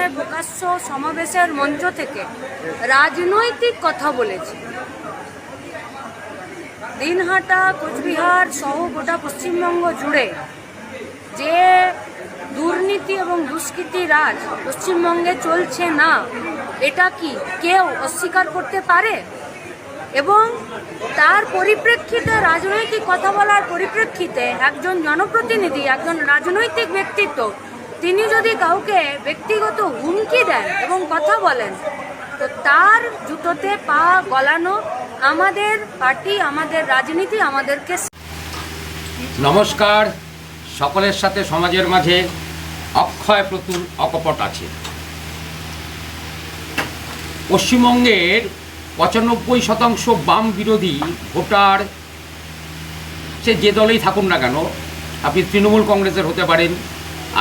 সম্মেলনের প্রকাশ্য সমাবেশের মঞ্চ থেকে রাজনৈতিক কথা বলেছে। দিনহাটা, কোচবিহার সহ গোটা পশ্চিমবঙ্গ জুড়ে যে দুর্নীতি এবং দুষ্কৃতি রাজ পশ্চিমবঙ্গে চলছে না, এটা কি কেউ অস্বীকার করতে পারে? এবং তার পরিপ্রেক্ষিতে, রাজনৈতিক কথা বলার পরিপ্রেক্ষিতে একজন জনপ্রতিনিধি, একজন রাজনৈতিক ব্যক্তিত্ব তিনি যদি কাউকে ব্যক্তিগত হুমকি দেন এবং কথা বলেন, তো তার জুতোতে পা গলানো আমাদের পার্টি, আমাদের রাজনীতি, আমাদেরকে নমস্কার। সকলের সাথে সমাজের মাঝে অক্ষয় প্রতুল অকপট আছে। পশ্চিমবঙ্গের পঁচানব্বই শতাংশ বাম বিরোধী ভোটার, সে যে দলেই থাকুন না কেন, আপনি তৃণমূল কংগ্রেসের হতে পারেন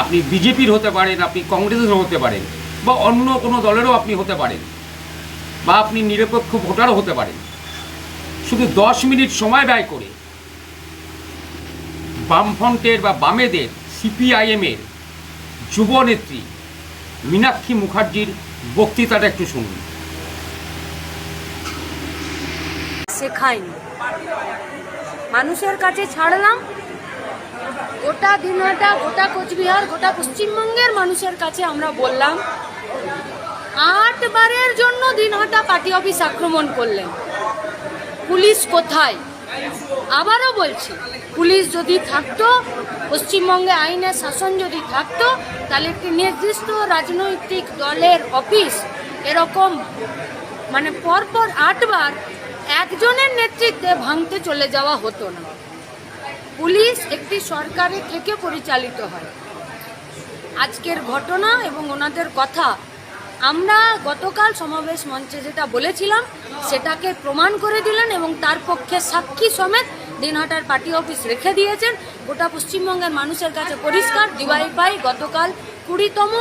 আপনি বিজেপির হতে পারেন, আপনি কংগ্রেসের হতে পারেন, বা অন্য কোনো দলেরও আপনি হতে পারেন, বা আপনি নিরপেক্ষ ভোটারও হতে পারেন। শুধু দশ মিনিট সময় ব্যয় করে বামফ্রন্টের বা বামেদের, সিপিআইএমের যুবনেত্রী মীনাক্ষী মুখার্জির বক্তৃতাটা একটু শুনুন। শেখায়নি মানুষের কাছে ছাড়লাম গোটা দিনহাটা গোটা কোচবিহার, গোটা পশ্চিমবঙ্গের মানুষের কাছে আমরা বললাম, আট বারের জন্য দিনহাটা পার্টি অফিস আক্রমণ করলেন। পুলিশ কোথায়? আবারও বলছি, পুলিশ যদি থাকতো, পশ্চিমবঙ্গে আইনের শাসন যদি থাকতো, তাহলে একটি নির্দিষ্ট রাজনৈতিক দলের অফিস এরকম মানে পরপর আটবার একজনের নেতৃত্বে ভাঙতে চলে যাওয়া হতো না। পুলিশ একটি সরকারের থেকে পরিচালিত হয়। আজকের ঘটনা এবং ওনাদের কথা আমরা গতকাল সমাবেশ মঞ্চে যেটা বলেছিলাম, সেটাকে প্রমাণ করে দিলেন এবং তার পক্ষে সাক্ষী সমেত দিনহাটার পার্টি অফিস রেখে দিয়েছেন। গোটা পশ্চিমবঙ্গের মানুষের কাছে পরিষ্কার ডিওয়াইফাই গতকাল কুড়িতম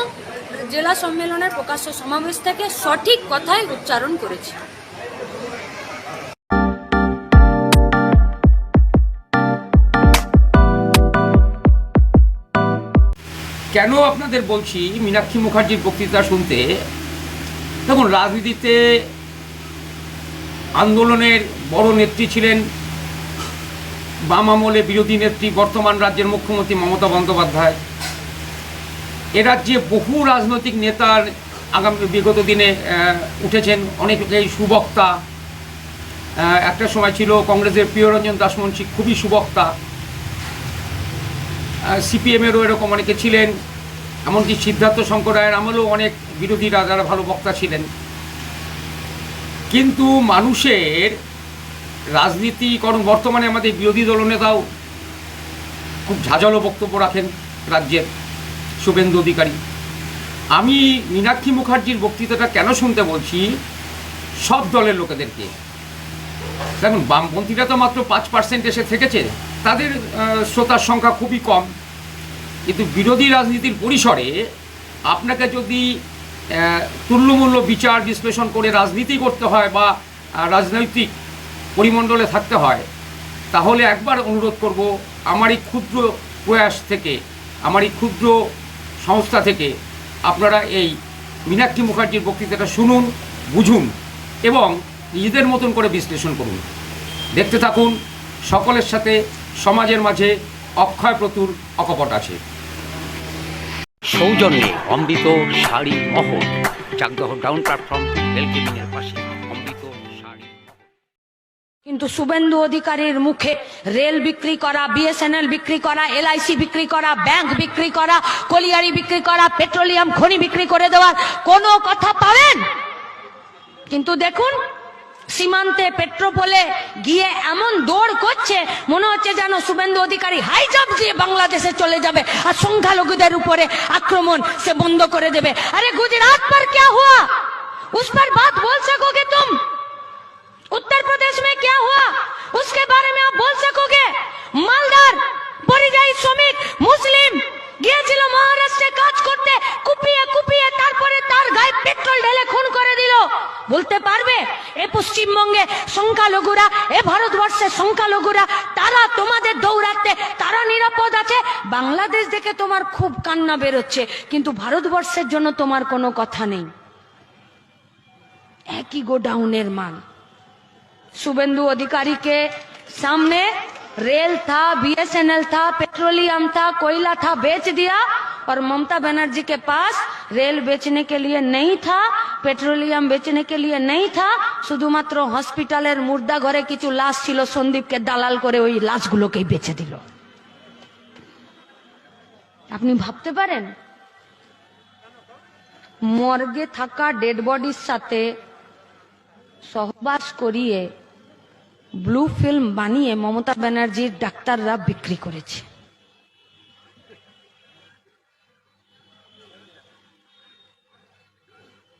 জেলা সম্মেলনের প্রকাশ্য সমাবেশ থেকে সঠিক কথাই উচ্চারণ করেছি। কেন আপনাদের বলছি মীনাক্ষী মুখার্জির বক্তৃতা শুনতে? দেখুন, রাজনীতিতে আন্দোলনের বড় নেত্রী ছিলেন বাম আমলে বিরোধী নেত্রী বর্তমান রাজ্যের মুখ্যমন্ত্রী মমতা বন্দ্যোপাধ্যায়। এ রাজ্যে বহু রাজনৈতিক নেতার আগামী, বিগত দিনে উঠেছেন। অনেকেই সুবক্তা। একটা সময় ছিল কংগ্রেসের প্রিয়রঞ্জন দাসমুন্সী খুবই সুবক্তা। সিপিএমেরও এরকম অনেকে ছিলেন, এমনকি সিদ্ধার্থ শঙ্কর রায়ের আমলেও অনেক বিরোধীরা যারা ভালো বক্তা ছিলেন। কিন্তু মানুষের রাজনীতি কারণ বর্তমানে আমাদের বিরোধী দলনেতাও খুব ঝাঁঝালো বক্তব্য রাখেন রাজ্যের শুভেন্দু অধিকারী। আমি মীনাক্ষী মুখার্জির বক্তৃতাটা কেন শুনতে বলছি? সব দলের লোকেদেরকে। দেখুন, বামপন্থীরা তো মাত্র পাঁচ পার্সেন্ট এসে থেকেছে। তাদের শ্রোতার সংখ্যা খুবই কম। কিন্তু বিরোধী রাজনীতির পরিসরে আপনাকে যদি তুল্যমূল্য বিচার বিশ্লেষণ করে রাজনীতি করতে হয় বা রাজনৈতিক পরিমণ্ডলে থাকতে হয়, তাহলে একবার অনুরোধ করব আমার এই ক্ষুদ্র প্রয়াস থেকে আমার এই ক্ষুদ্র সংস্থা থেকে আপনারা এই মীনাক্ষী মুখার্জির বক্তৃতাটা শুনুন, বুঝুন এবং নিজেদের মতন করে বিশ্লেষণ করুন। দেখতে থাকুন, সকলের সাথে সমাজের মাঝে অক্ষয় প্রতুর অকপট আছে। সৌজন্যে অমৃত শাড়ি মহল চাকদহ ডাউন প্ল্যাটফর্ম রেলকেবিনের পাশে অমৃত শাড়ি কিন্তু শুভেন্দু অধিকারীর মুখে রেল বিক্রি করা বিএসএনএল বিক্রি করা এলআইসি বিক্রি করা ব্যাংক বিক্রি করা কলিয়ারি বিক্রি করা পেট্রোলিয়াম খনি বিক্রি করে দেওয়ার কোনো কথা পাবেন? কিন্তু দেখুন সীমান্তে পেট্রোপোলে গিয়ে এমন দৌড় করছে মনে হচ্ছে যেন শুভেন্দু অধিকারী হাই জাম্প দিয়ে বাংলাদেশে চলে যাবে আর সংখ্যালঘুদের উপরে আক্রমণ সে বন্ধ করে দেবে আরে গুজরাট पर क्या हुआ उस पर बात बोल सकोगे तुम उत्तर प्रदेश में क्या हुआ उसके बारे में आप बोल सकोगे मालदार পরিযায়ী শ্রমিক মুসলিম গিয়েছিল মহারাষ্ট্রে কাজ করতে কুপিয়ে কুপিয়ে তারপরে তার গায়ে পেট্রোল ঢেলে খুন করে দিল বলতে পারবে এ পশ্চিমবঙ্গে সংখ্যালঘুরা এ ভারতবর্ষে ভারতবর্ষের সংখ্যালঘুরা তারা তোমাদের দৌড়াতে তারা নিরাপদ আছে বাংলাদেশ দেখে তোমার খুব কান্না বেরোচ্ছে কিন্তু ভারতবর্ষের জন্য তোমার কোনো কথা নেই একই গোডাউনের মাল शुभेंदु अधिकारी के सामने रेल था बीएसएनएल था पेट्रोलियम था कोयला था बेच दिया और ममता बनर्जी के पास रेल बेचने के लिए नहीं था पेट्रोलियम बेचने के लिए नहीं था শুধুমাত্র হসপিটালের মুর্দা ঘরে কিছু লাশ ছিল সন্দীপকে দালাল করে ওই লাশগুলোকেই বেচে দিল আপনি ভাবতে পারেন মর্গে থাকা ডেড বডির সাথে সহবাস করিয়ে ব্লু ফিল্ম বানিয়ে মমতা ব্যানার্জির ডাক্তাররা বিক্রি করেছে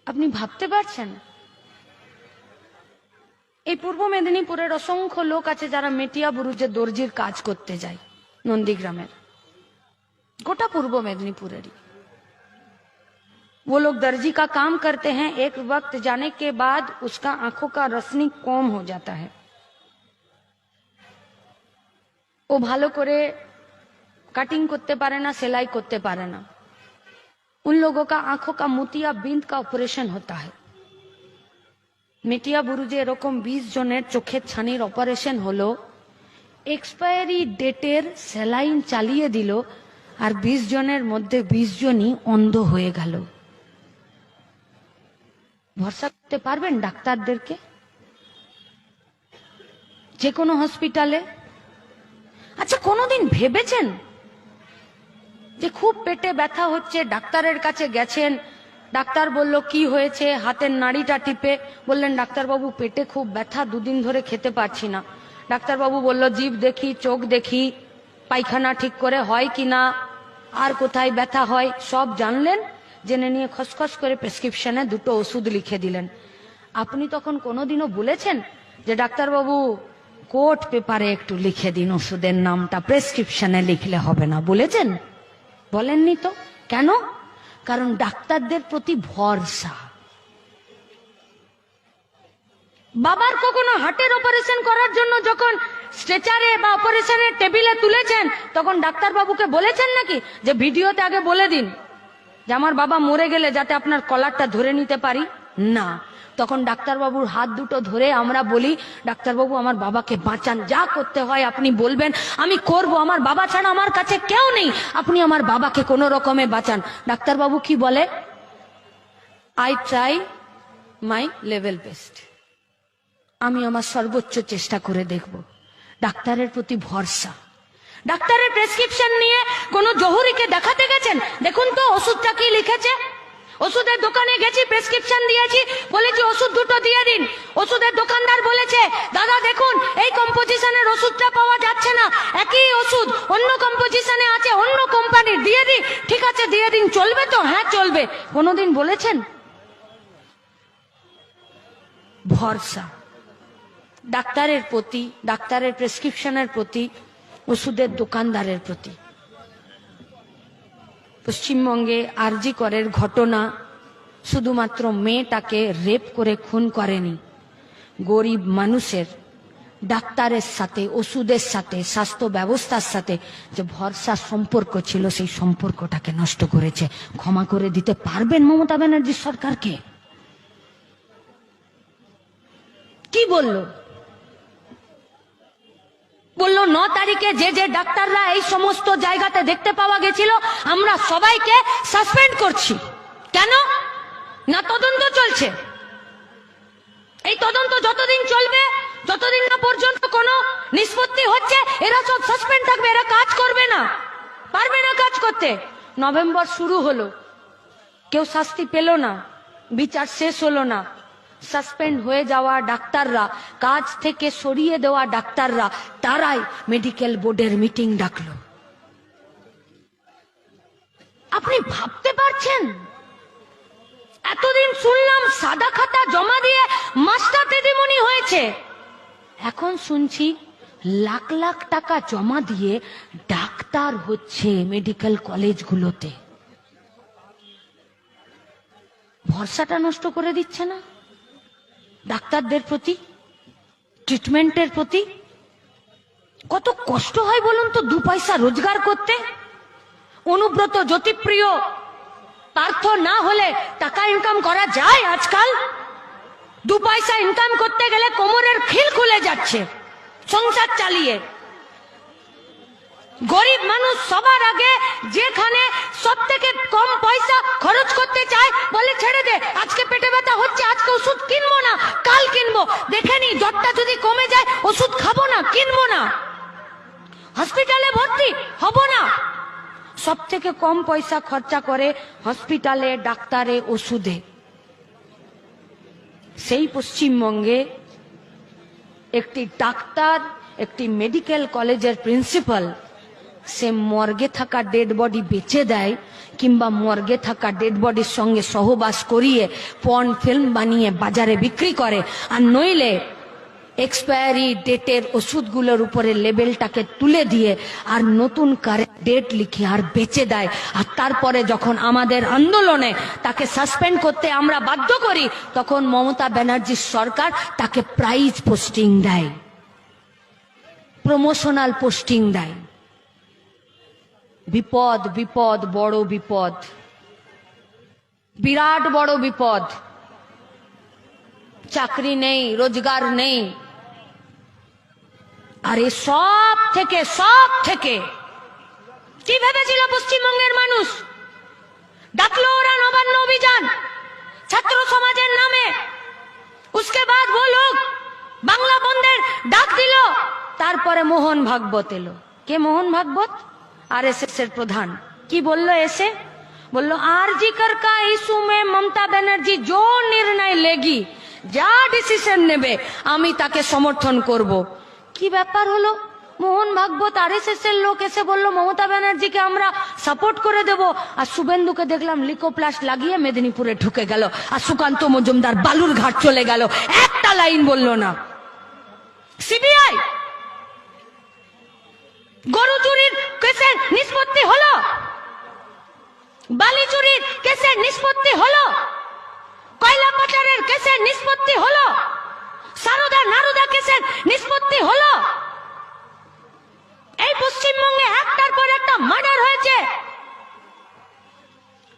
আপনি ভাবতে পারছেন এই পূর্ব মেদিনীপুরের অসংখ্য লোক আছে যারা মেটিয়া বুরুজে দর্জির কাজ করতে যায় নন্দীগ্রামের গোটা পূর্ব মেদিনীপুরেরই वो लोग दर्जी का काम करते हैं एक वक्त जाने के बाद उसका आंखों का रोशनी कम हो जाता है ও ভালো করে কাটিং করতে পারে না সেলাই করতে পারে না उन लोगों का आंखों का मोतिया बिंद का ऑपरेशन होता है মেটিয়া বুরুজে এরকম বিশ জনের চোখের ছানির অপারেশন হলো এক্সপায়ারি ডেটের স্যালাইন চালিয়ে দিল আর বিশ জনের মধ্যে বিশ জনই অন্ধ হয়ে গেল ভরসা করতে পারবেন ডাক্তারদেরকে যে কোনো হসপিটালে আচ্ছা কোনোদিন ভেবেছেন যে খুব পেটে ব্যথা হচ্ছে, ডাক্তারের কাছে গেছেন। ডাক্তার বলল, কি হয়েছে? হাতের নাড়িটা টিপে। বললেন, ডাক্তারবাবু, পেটে খুব ব্যথা, দুদিন ধরে খেতে পারছি না। ডাক্তারবাবু বলল জিভ দেখি, চোখ দেখি, পায়খানা ঠিক করে হয় কি না? আর কোথায় ব্যথা হয়? সব জানলেন? জেনে নিয়ে খসখস করে প্রেসক্রিপশনে দুটো ওষুধ লিখে দিলেন। আপনি তখন কোনোদিনও বলেছেন যে, ডাক্তারবাবু, কোর্ট পেপারে একটু লিখে দিন ওষুধের নামটা, প্রেসক্রিপশনে লিখলে হবে না। বলেছেন? বলেননি তো? কেন? কারণ ডাক্তারদের প্রতি ভরসা। বাবার কখনো হার্টের অপারেশন করার জন্য যখন স্ট্রেচারে বা অপারেশনের টেবিলে তুলেছেন, তখন ডাক্তারবাবুকে বলেছেন নাকি? যে ভিডিওতে আগে বলে দিন, যে আমার বাবা মরে গেলে যাতে আপনার কলারটা ধরে নিতে পারি? না। তখন ডাক্তারবাবুর হাত দুটো ধরে আমরা বলি, ডাক্তারবাবু, আমার বাবাকে বাঁচান। যা করতে হয় আপনি বলবেন। আমি করব। আমার বাবা ছাড়া আমার কাছে কেউ নেই। আপনি আমার বাবাকে কোনো রকমে বাঁচান। ডাক্তারবাবু কি বলে? I try my level best আমি আমার সর্বোচ্চ চেষ্টা করে দেখব। ডাক্তারের প্রতি ভরসা। ডাক্তারের প্রেসক্রিপশন নিয়ে কোনো জহুরিকে দেখাতে গেছেন? দেখুন তো, ওষুধটা কি লিখেছে? ওষুধের দোকানে গেছি প্রেসক্রিপশন দিয়েছি, বলেছি ওষুধ দুটো দিয়ে দিন। ওষুধের দোকানদার বলেছে, দাদা, দেখুন, এই কম্পোজিশনের ওষুধটা পাওয়া যাচ্ছে না। একই ওষুধ অন্য কম্পোজিশনে আছে, অন্য কোম্পানির দিয়ে দিন, ঠিক আছে, দিয়ে দিন। চলবে তো? হ্যাঁ চলবে। কোনোদিন বলেছেন? ভরসা। ডাক্তারের প্রতি, ডাক্তারের প্রেসক্রিপশনের প্রতি, ওষুধের দোকানদারের প্রতি। পশ্চিমবঙ্গে আরজি করের ঘটনা শুধুমাত্র মেয়েটাকে রেপ করে খুন করেনি। গরিব মানুষের, ডাক্তারের সাথে, ওষুধের সাথে, স্বাস্থ্য ব্যবস্থার সাথে যে ভরসা সম্পর্ক ছিল, সেই সম্পর্কটাকে নষ্ট করেছে। ক্ষমা করে দিতে পারবেন মমতা ব্যানার্জি সরকারকে? কি বলল? বলল, ন তারিখে যে যে ডাক্তাররা এই সমস্ত জায়গাতে দেখতে পাওয়া গেছিল, আমরা সবাইকে সাসপেন্ড করছি। কেন? না তদন্ত চলছে। এই তদন্ত যতদিন চলবে, যতদিন না পর্যন্ত কোনো নিষ্পত্তি হচ্ছে, এরা সব সাসপেন্ড থাকবে, এরা কাজ করবে না। পারবে না কাজ করতে। নভেম্বর শুরু হলো। কেউ শাস্তি পেল না, বিচার শেষ হলো না। সাসপেন্ড হয়ে যাওয়া ডাক্তাররা, কাজ থেকে সরিয়ে দেওয়া ডাক্তাররা, তারাই মেডিকেল বোর্ডের মিটিং ডাকলো। আপনি ভাবতে পারছেন? এতদিন শুনলাম সাদা খাতা জমা দিয়ে মাস্টার দিদিমণি হয়েছে। এখন শুনছি লাখ লাখ টাকা জমা দিয়ে ডাক্তার হচ্ছে মেডিকেল কলেজগুলোতে ভরসাটা নষ্ট করে দিচ্ছে না? ডাক্তারদের প্রতি ট্রিটমেন্টের প্রতি? কত কষ্ট হয় বলুন তো, দু পয়সা রোজগার করতে? অনুব্রত জ্যোতিপ্রিয় পার্থ না হলে টাকা ইনকাম করা যায় আজকাল। দু পয়সা ইনকাম করতে গেলে কোমরের খিল খুলে যাচ্ছে, সংসার চালিয়ে। গরিব মানুষ সবার আগে যেখানে সব থেকে কম পয়সা খরচ করতে চায় বলে ছেড়ে দে। আজকে পেটে ব্যথা হচ্ছে, আজকে ওষুধ কিনবো না, কাল কিনবো। দেখে নি, জ্বরটা যদি কমে যায়, ওষুধ খাব না, কিনবো না। হসপিটালে ভর্তি হব না। সব থেকে কম পয়সা খরচা করে হসপিটালে, ডাক্তারে, ওষুধে। সেই পশ্চিমবঙ্গে একটি ডাক্তার, একটি মেডিকেল কলেজের প্রিন্সিপাল সে মর্গে থাকা ডেড বডি বেচে দেয়, কিংবা মর্গে থাকা ডেড বডির সঙ্গে সহবাস করিয়ে পর্ন ফিল্ম বানিয়ে বাজারে বিক্রি করে। আর নইলে এক্সপায়ারি ডেটের ওষুধগুলোর উপরে লেবেলটাকে তুলে দিয়ে আর নতুন কারেন্ট ডেট লিখে আর বেচে দেয়। আর তারপরে যখন আমাদের আন্দোলনে তাকে সাসপেন্ড করতে আমরা বাধ্য করি, তখন মমতা ব্যানার্জির সরকার তাকে প্রাইজ পোস্টিং দেয়। প্রমোশনাল পোস্টিং দেয়। বিপদ বিপদ, বড় বিপদ। বিরাট বড় বিপদ। চাকরি নেই, রোজগার নেই। আরে সব থেকে সব থেকে। কি ভেবেছিল পশ্চিমবঙ্গের মানুষ? ডাকলো ওরা নবান্ন অভিযান, ছাত্র সমাজের নামে। উসকে বাদ ও লোক বাংলা বন্ধের ডাক দিল। তারপরে মোহন ভাগবত এলো। কে মোহন ভাগবত? আর এস এর প্রধান। কি বলল এসে? বলল আর কা ইস্যু মে মমতা ব্যানার্জি জো নির্ণয় লেগি, যা ডিসিশন নেবে, আমি তাকে সমর্থন করব। কি ব্যাপার হলো? মোহন ভাগবত আর এস এর লোক এসে বলল, মমতা ব্যানার্জিকে আমরা সাপোর্ট করে দেব। আর শুভেন্দুকে দেখলাম লিকোপ্লাস লাগিয়ে মেদিনীপুরে ঢুকে গেল। আর সুকান্ত মজুমদার বালুর ঘাট চলে গেল। একটা লাইন বলল না। সিবিআই গরু চুরির কেসের নিষ্পত্তি হলো। বালি চুরির কেসের নিষ্পত্তি হলো। কয়লা পাচারের কেসের নিষ্পত্তি হলো। সারদা নারুদা কেসের নিষ্পত্তি হলো। এই পশ্চিমবঙ্গে একটার পর একটা মার্ডার হয়েছে।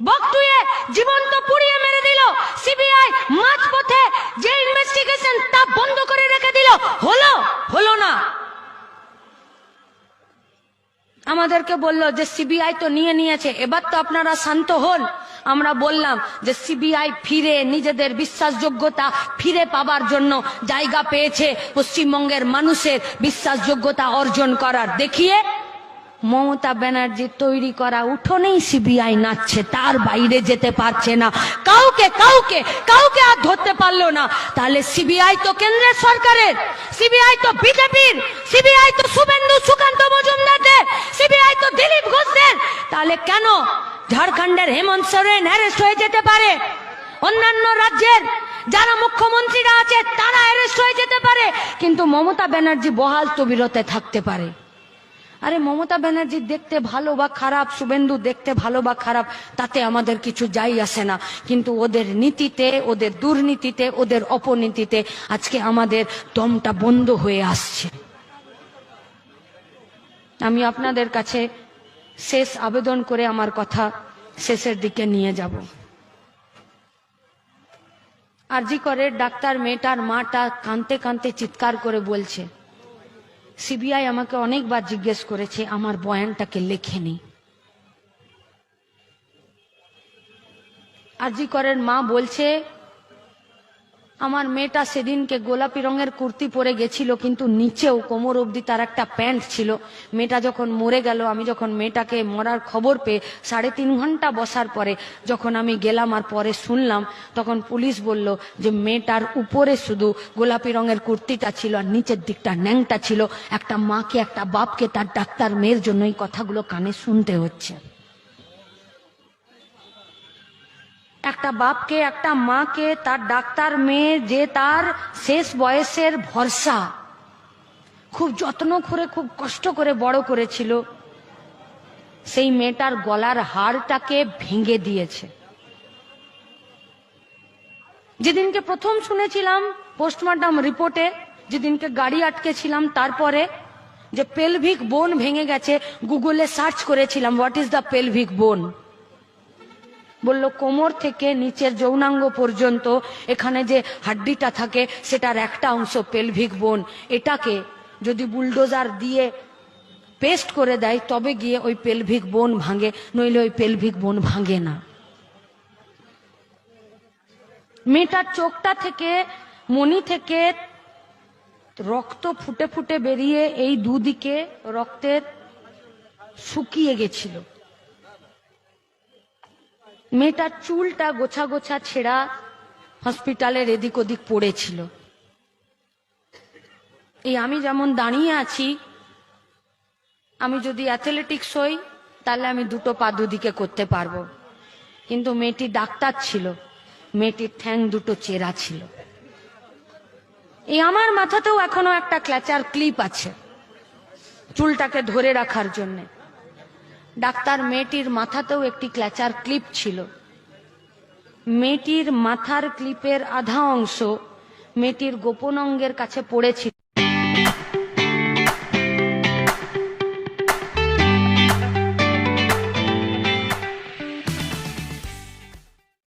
বকটুয়ে জীবন্ত পুড়িয়ে মেরে দিল। সিবিআই মাঝপথে যে ইনভেস্টিগেশন তা বন্ধ করে রেখে দিল। হলো হলো না। আমাদেরকে বলল যে সিবিআই তো নিয়ে নিয়েছে, এবার তো আপনারা শান্ত হন। আমরা বললাম যে সিবিআই ফিরে নিজেদের বিশ্বাসযোগ্যতা ফিরে পাবার জন্য জায়গা পেয়েছে পশ্চিমবঙ্গের মানুষের বিশ্বাসযোগ্যতা অর্জন করার। দেখিয়ে মমতা ব্যানার্জি তৈরি করা উঠোনেই সিবিআই নাচছে, তার বাইরে যেতে পারছে না। কাউকে কাউকে কাউকে আর ধরতে পারল না। তাহলে সিবিআই তো কেন্দ্রের সরকারের, সিবিআই তো বিজেপির, সিবিআই তো শুভেন্দু, সুকান্ত মজুমদারদের, সিবিআই তো দিলীপ ঘোষদের। তাহলে কেন ঝাড়খণ্ডের হেমন্ত সোরেন অ্যারেস্ট হয়ে যেতে পারে? অন্যান্য রাজ্যের যারা মুখ্যমন্ত্রীরা আছে, তারা অ্যারেস্ট হয়ে যেতে পারে। কিন্তু মমতা ব্যানার্জি বহাল তবিরতে থাকতে পারে। আরে মমতা ব্যানার্জি দেখতে ভালো বা খারাপ, শুভেন্দু দেখতে ভালো বা খারাপ, তাতে আমাদের কিছু যাই আসে না। কিন্তু ওদের নীতিতে, ওদের দুর্নীতিতে, ওদের অপনীতিতে আজকে আমাদের দমটা বন্ধ হয়ে আসছে। আমি আপনাদের কাছে শেষ আবেদন করে আমার কথা শেষের দিকে নিয়ে যাব। আরজি করে ডাক্তার মেয়েটার মাটা কাঁদতে কাঁদতে চিৎকার করে বলছে সিবিআই আমাকে অনেকবার জিজ্ঞেস করেছে আমার বয়ানটাকে লেখেনি আরজি করেন মা বলছে আমার মেয়েটা সেদিনকে গোলাপি রঙের কুর্তি পরে গেছিল, কিন্তু নিচেও কোমর অবধি তার একটা প্যান্ট ছিল। মেয়েটা যখন মরে গেল, আমি যখন মেয়েটাকে মরার খবর পেয়ে সাড়ে তিন ঘণ্টা বসার পরে যখন আমি গেলাম আর পরে শুনলাম, তখন পুলিশ বলল যে মেয়েটার উপরে শুধু গোলাপি রঙের কুর্তিটা ছিল আর নিচের দিকটা ন্যাংটা ছিল। একটা মাকে, একটা বাপকে তার ডাক্তার মেয়ের জন্য এই কথাগুলো কানে শুনতে হচ্ছে। একটা বাপকে, একটা মাকে, তার ডাক্তার মেয়ে, যে তার শেষ বয়সের ভরসা। খুব যত্ন করে, খুব কষ্ট করে বড় করেছিল। সেই মেয়েটার গলার হাড়টাকে ভেঙে দিয়েছে। যেদিনকে প্রথম শুনেছিলাম পোস্টমর্টম রিপোর্টে, যেদিনকে গাড়ি আটকেছিলাম তারপরে, যে পেলভিক বোন ভেঙে গেছে গুগলে সার্চ করেছিলাম হোয়াট ইজ দ্য পেলভিক বোন বলল, কোমর থেকে নিচের যৌনাঙ্গ পর্যন্ত এখানে যে হাড্ডিটা থাকে, সেটার একটা অংশ পেলভিক বোন এটাকে যদি বুলডোজার দিয়ে পেস্ট করে দেয়, তবে গিয়ে ওই পেলভিক বোন ভাঙে, নইলে ওই পেলভিক বোন ভাঙে না। মেয়েটার চোখটা থেকে, মনি থেকে রক্ত ফুটে ফুটে বেরিয়ে এই দুদিকে রক্তের শুকিয়ে গেছিল। মেয়েটার চুলটা গোছা গোছা ছেঁড়া হসপিটালের এদিক ওদিক পড়েছিল। এই আমি যেমন দাঁড়িয়ে আছি, আমি যদি অ্যাথলেটিক্স হই, তাহলে আমি দুটো পা দুদিকে করতে পারব। কিন্তু মেয়েটি ডাক্তার ছিল, মেয়েটির ঠ্যাং দুটো চেরা ছিল। এই আমার মাথাতেও এখনও একটা ক্ল্যাচার ক্লিপ আছে, চুলটাকে ধরে রাখার জন্যে। ডাক্তার মেয়েটির মাথাতেও একটি ক্ল্যাচার ক্লিপ ছিল। মেয়েটির মাথার ক্লিপের আধা অংশ মেয়েটির গোপন অঙ্গের কাছে পড়েছিল।